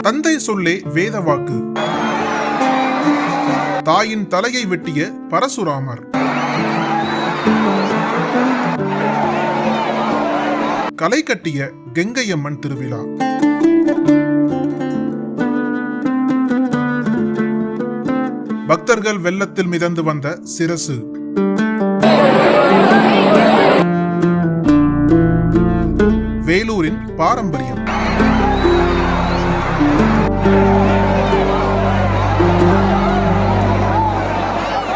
தந்தை சொல்லே வேத வாக்கு. தாயின் தலையை வெட்டிய பரசுராமர். கலை கட்டிய கெங்கையம்மன் திருவிழா. பக்தர்கள் வெள்ளத்தில் மிதந்து வந்த சிரசு. வேலூரின் பாரம்பரியம்.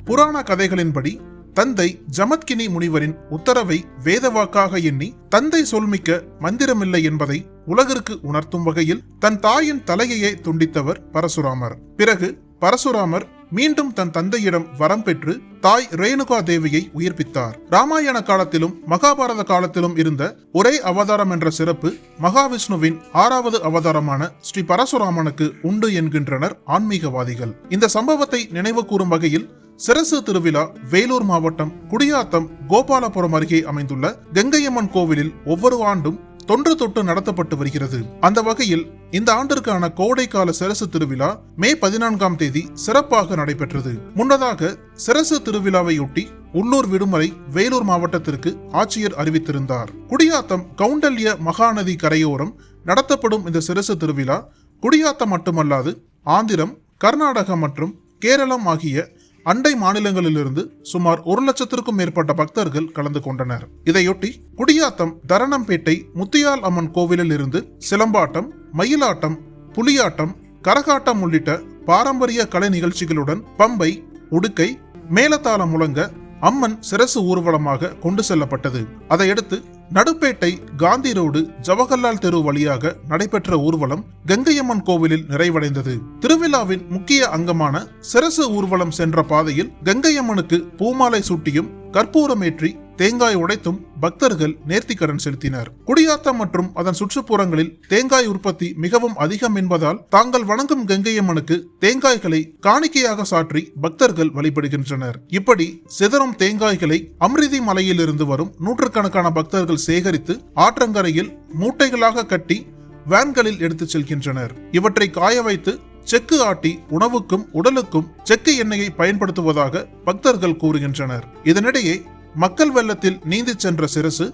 புராண கதைகளின்படி தந்தை ஜமத்கினி முனிவரின் உத்தரவை வேதவாக்காக எண்ணி தந்தை சொல்மிக்க மந்திரமில்லை என்பதை உலகிற்கு உணர்த்தும் வகையில் தன் தாயின் தலையையே துண்டித்தவர் பரசுராமர். பிறகு பரசுராமர் மீண்டும் தன் தந்தையிடம் வரம் பெற்று தாய் ரேணுகா தேவியை உயிர்ப்பித்தார். ராமாயண காலத்திலும் மகாபாரத காலத்திலும் இருந்த ஒரே அவதாரம் என்ற சிறப்பு மகாவிஷ்ணுவின் ஆறாவது அவதாரமான ஸ்ரீ பரசுராமனுக்கு உண்டு என்கின்றனர் ஆன்மீகவாதிகள். இந்த சம்பவத்தை நினைவு கூறும் வகையில் சிரசு திருவிழா வேலூர் மாவட்டம் குடியாத்தம் கோபாலபுரம் அருகே அமைந்துள்ள கங்கையம்மன் கோவிலில் ஒவ்வொரு ஆண்டும் தொன்று தொட்டு நடத்தப்பட்டு வருகிறது. அந்த வகையில் இந்த ஆண்டிற்கான கோடைக்கால சிரசு திருவிழா மே பதினான்காம் தேதி சிறப்பாக நடைபெற்றது. முன்னதாக சிரசு திருவிழாவையொட்டி உள்ளூர் விடுமுறை வேலூர் மாவட்டத்திற்கு ஆட்சியர் அறிவித்திருந்தார். குடியாத்தம் கவுண்டல்ய மகாநதி கரையோரம் நடத்தப்படும் இந்த சிரசு திருவிழா குடியாத்தம் மட்டுமல்லாது ஆந்திரம் கர்நாடகம் மற்றும் கேரளம் ஆகிய அண்டை மாநிலங்களிலிருந்து சுமார் ஒரு லட்சத்திற்கும் மேற்பட்ட பக்தர்கள் கலந்து கொண்டனர். இதையொட்டி குடியாத்தம் தரணம்பேட்டை முத்தியால் அம்மன் கோவிலில் இருந்து சிலம்பாட்டம் மயிலாட்டம் புலியாட்டம் கரகாட்டம் உள்ளிட்ட பாரம்பரிய கலை நிகழ்ச்சிகளுடன் பம்பை உடுக்கை மேலத்தாளம் முழங்க அம்மன் சிரசு ஊர்வலமாக கொண்டு செல்லப்பட்டது. அதையடுத்து நடுப்பேட்டை காந்தி ரோடு ஜவஹர்லால் தெரு வழியாக நடைபெற்ற ஊர்வலம் கங்கையம்மன் கோவிலில் நிறைவடைந்தது. திருவிழாவின் முக்கிய அங்கமான சிரசு ஊர்வலம் சென்ற பாதையில் கங்கையம்மனுக்கு பூமாலை சூட்டியும் கற்பூரமேற்றி தேங்காய் உடைத்தும் பக்தர்கள் நேர்த்திக்கடன் செலுத்தினர். குடியாத்தம் மற்றும் அதன் சுற்றுப்புறங்களில் தேங்காய் உற்பத்தி மிகவும் அதிகம் என்பதால் தாங்கள் வணங்கும் கங்கையம்மனுக்கு தேங்காய்களை காணிக்கையாக சாற்றி பக்தர்கள் வழிபடுகின்றனர். இப்படி சிதறும் தேங்காய்களை அமிர்தி மலையிலிருந்து வரும் நூற்றுக்கணக்கான பக்தர்கள் சேகரித்து ஆற்றங்கரையில் மூட்டைகளாக கட்டி வேன்களில் எடுத்துச் செல்கின்றனர். இவற்றை காய வைத்து செக்கு ஆட்டி உணவுக்கும் உடலுக்கும் செக்கு எண்ணெயை பயன்படுத்துவதாக பக்தர்கள் கூறுகின்றனர். இதனிடையே மக்கள் வெள்ளத்தில் நீந்தி சென்ற சிறசு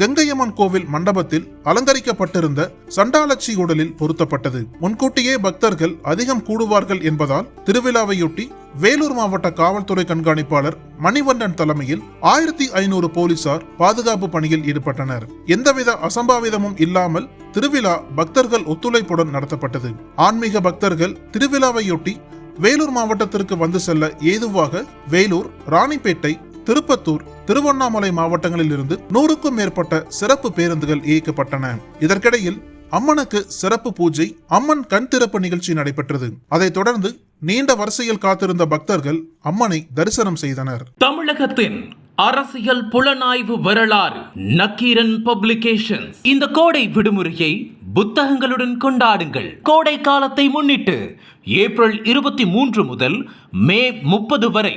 கங்கையம்மன் கோவில் மண்டபத்தில் அலங்கரிக்கப்பட்டிருந்த சண்டாலட்சி உடலில் பொருத்தப்பட்டது. முன்கூட்டியே பக்தர்கள் அதிகம் கூடுவார்கள் என்பதால் திருவிழாவையொட்டி வேலூர் மாவட்ட காவல்துறை கண்காணிப்பாளர் மணிவண்ணன் தலைமையில் ஆயிரத்தி ஐநூறு போலீசார் பாதுகாப்பு பணியில் ஈடுபட்டனர். எந்தவித அசம்பாவிதமும் இல்லாமல் திருவிழா பக்தர்கள் ஒத்துழைப்புடன் நடத்தப்பட்டது. ஆன்மீக பக்தர்கள் திருவிழாவையொட்டி வேலூர் மாவட்டத்திற்கு வந்து செல்ல ஏதுவாக வேலூர் ராணிப்பேட்டை திருப்பத்தூர் திருவண்ணாமலை மாவட்டங்களில் இருந்து நூறுக்கும் மேற்பட்ட சிறப்பு பேருந்துகள் இயக்கப்பட்டன. இதற்கிடையில் அம்மனுக்கு சிறப்பு பூஜை அம்மன் கண் திறப்பு நிகழ்ச்சி நடைபெற்றது. அதைத் தொடர்ந்து நீண்ட வரிசையில் காத்திருந்த பக்தர்கள் அம்மனை தரிசனம் செய்தனர். தமிழகத்தின் அரசியல் புலனாய்வு வரலாறு நக்கீரன் பப்ளிகேஷன்ஸ். இந்த கோடை விடுமுறையை புத்தகங்களுடன் கொண்டாடுங்கள். கோடை காலத்தை முன்னிட்டு ஏப்ரல் இருபத்தி மூன்று முதல் மே முப்பது வரை